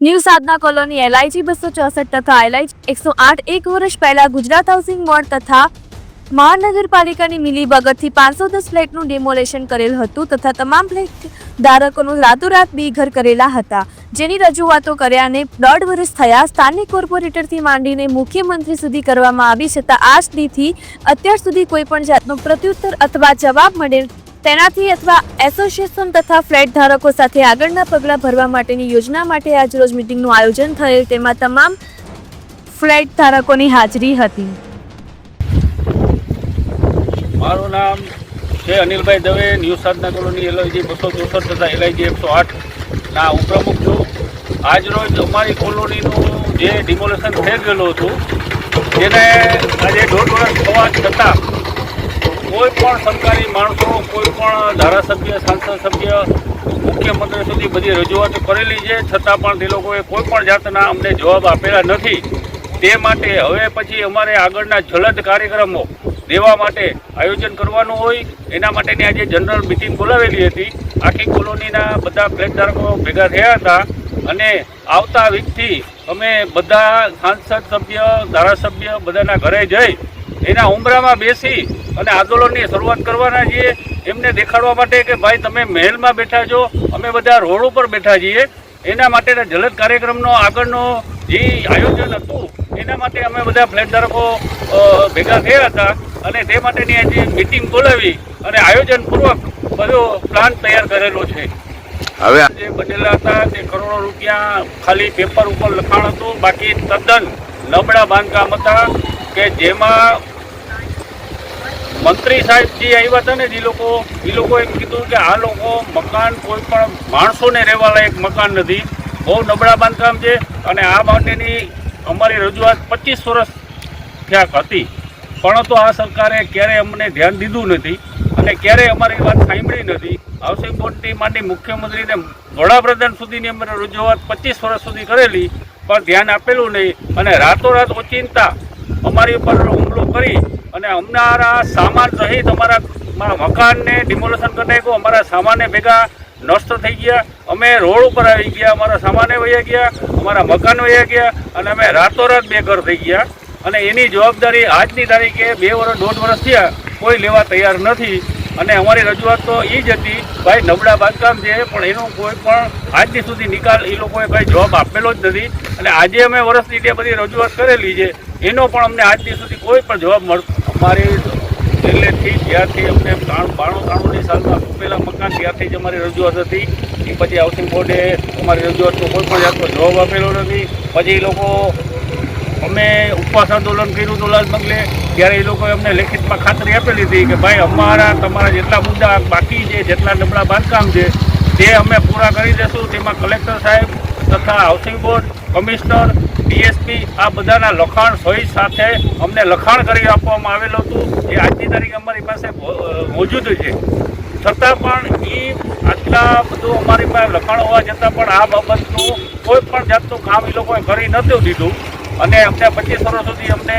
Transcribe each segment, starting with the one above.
New Sadhana colony LIG બસો ચોસઠ તથા એલઆઈજી એકસો આઠ એક વર્ષ પહેલા ગુજરાત હાઉસિંગ બોર્ડ તથા મહાનગરપાલિકાની મિલી ભગતથી પાંચસો દસ ફ્લેટનું ડેમોલેશન કરેલ હતું તથા તમામ ફ્લેટ ધારકોનું રાતોરાત બેઘર કરેલા હતા. જેની રજૂઆતો કર્યાને દોઢ વર્ષ થયા સ્થાનિક કોર્પોરેટરથી માંડીને મુખ્યમંત્રી સુધી કરવામાં આવી છતાં આજ દીથી અત્યાર સુધી કોઈ પણ જાતનો પ્રત્યુત્તર અથવા જવાબ મળેલ તેનાથી અથવા એસોસિએશન તથા ફ્લેટ ધારકો સાથે આગળના પગલાં ભરવા માટેની યોજના માટે આજરોજ મિટિંગનું આયોજન થયેલ તેમાં તમામ ફ્લેટ ધારકોની હાજરી હતી. મારું નામ છે Anilbhai Dave, new Sadhana colony LIG બસો ચોસઠ તથા એલઆઈજી એકસો આઠના ઉપપ્રમુખ છું. આજરોજ અમારી કોલોનીનું જે ડિમોલેશન થઈ ગયેલું હતું જેને આજે દોઢ વર્ષ થવા છતાં કોઈ પણ સરકારી માણસો, કોઈ પણ ધારાસભ્ય, સાંસદ સભ્ય, મુખ્યમંત્રી સુધી બધી રજૂઆતો કરેલી છે. છતાં પણ તે લોકોએ કોઈ પણ જાતના અમને જવાબ આપેલા નથી. તે માટે હવે પછી અમારે આગળના જલદ કાર્યક્રમો દેવા માટે આયોજન કરવાનું હોય. એના માટેની આજે જનરલ મિટિંગ બોલાવેલી હતી. આખી કોલોનીના બધા ફ્લેટ ભેગા થયા હતા અને આવતા વીકથી અમે બધા સાંસદ સભ્ય, ધારાસભ્ય બધાના ઘરે જઈ એના ઉમરામાં બેસી અને આંદોલનની શરૂઆત કરવાના છીએ. એમને દેખાડવા માટે કે ભાઈ તમે મહેલમાં બેઠા છો અમે બધા રોડ ઉપર બેઠા છીએ. એના માટેના જલદ કાર્યક્રમનો આગળનો જે આયોજન હતું એના માટે અમે બધા ફ્લેટ ધારકો ભેગા થયા હતા અને તે માટેની આજે મિટિંગ બોલાવી અને આયોજનપૂર્વક બધો પ્લાન તૈયાર કરેલો છે. હવે જે બનેલા હતા તે કરોડો રૂપિયા ખાલી પેપર ઉપર લખાણ હતું. બાકી તદ્દન નબળા બાંધકામ હતા કે જેમાં મંત્રી સાહેબ જે આવ્યા હતા ને એ લોકો એ લોકો એમ કીધું કે આ લોકો મકાન કોઈ પણ માણસોને રહેવા લાયક મકાન નથી. બહુ નબળા બાંધકામ છે અને આ માટેની અમારી રજૂઆત પચીસ વર્ષ ક્યાંક હતી. પણ તો આ સરકારે ક્યારેય અમને ધ્યાન દીધું નથી અને ક્યારેય અમારી વાત સાંભળી નથી. હાઉસિંગ બોર્ડની માંડી મુખ્યમંત્રીને વડાપ્રધાન સુધીની અમે રજૂઆત પચીસ વર્ષ સુધી કરેલી, પણ ધ્યાન આપેલું નહીં. અને રાતોરાત ઓચિંતા અમારી ઉપર હુમલો કરી અને અમારા સામાન સહિત અમારા મકાનને ડિમોલેશન કરી નાખ્યું. અમારા સામાનને ભેગા નષ્ટ થઈ ગયા. અમે રોડ ઉપર આવી ગયા. અમારા સામાને વહ્યા ગયા. અમારા મકાન વહ્યા ગયા. અને અમે રાતોરાત બેઘર થઈ ગયા. અને એની જવાબદારી આજની તારીખે બે વર્ષ દોઢ વર્ષ થયા. કોઈ લેવા તૈયાર નથી. અને અમારી રજૂઆત તો એ જ હતી, ભાઈ, નબળા બાંધકામ છે, પણ એનો કોઈ પણ આજની સુધી નિકાલ એ લોકોએ ભાઈ જવાબ આપેલો જ નથી. અને આજે અમે વર્ષની જે બધી રજૂઆત કરેલી છે. એનો પણ અમને આજની સુધી કોઈ પણ જવાબ મળ અમારી પહેલેથી જ્યારથી અમને બાણું ત્રાણુંની સાલમાં પહેલાં મકાન, ત્યારથી જ અમારી રજૂઆત હતી. એ પછી હાઉસિંગ બોર્ડે અમારી રજૂઆતનો કોઈ પણ જાતનો જવાબ આપેલો નથી. પછી એ લોકો અમે ઉપવાસ આંદોલન કર્યું હતું લાલ બંગલે. ત્યારે એ લોકોએ અમને લેખિતમાં ખાતરી આપેલી હતી કે ભાઈ અમારા તમારા જેટલા મુદ્દા બાકી છે, જેટલા નબળા બાંધકામ છે, તે અમે પૂરા કરી દઈશું તેમાં કલેક્ટર સાહેબ તથા હાઉસિંગ બોર્ડ, કમિશનર, ડીએસપી આ બધાના લખાણ સહિત સાથે અમને લખાણ કરી આપવામાં આવેલું હતું એ આજની તારીખે અમારી પાસે મોજૂદ છે. છતાં પણ એ આટલા બધું અમારી પાસે લખાણ હોવા છતાં પણ આ બાબતનું કોઈ પણ જાતનું કામ એ લોકોએ કરી નહોતું દીધું. અને અમને પચીસ વર્ષ સુધી અમને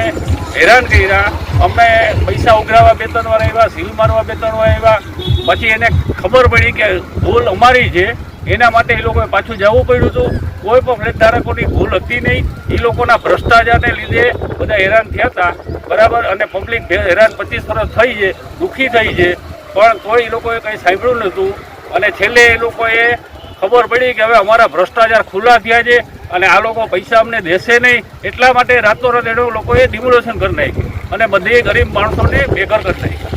હેરાન કર્યા. અમને પૈસા ઉઘરાવા બે ત્રણ વાર આવ્યા, સીલ મારવા બે ત્રણ વાર આવ્યા. પછી એને ખબર પડી કે ભૂલ અમારી છે. એના માટે એ લોકોએ પાછું જવું પડ્યું હતું. કોઈ પણ ફ્લેટ ધારકોની ભૂલ હતી નહીં. એ લોકોના ભ્રષ્ટાચારને લીધે બધા હેરાન થયા હતા. બરાબર? અને પબ્લિક હેરાન પચીસ વર્ષ થઈ છે, દુઃખી થઈ છે. પણ તોય એ લોકોએ કંઈ સાંભળ્યું નહોતું. અને છેલ્લે એ લોકોએ ખબર પડી કે હવે અમારા ભ્રષ્ટાચાર ખુલ્લા થયા છે અને આ લોકો પૈસા અમને દેશે નહીં. એટલા માટે રાતોરાત એનો લોકોએ ડિમોલેશન કરી નાખ્યું. અને બધી ગરીબ માણસોને બેઘર કરી નાખ્યા.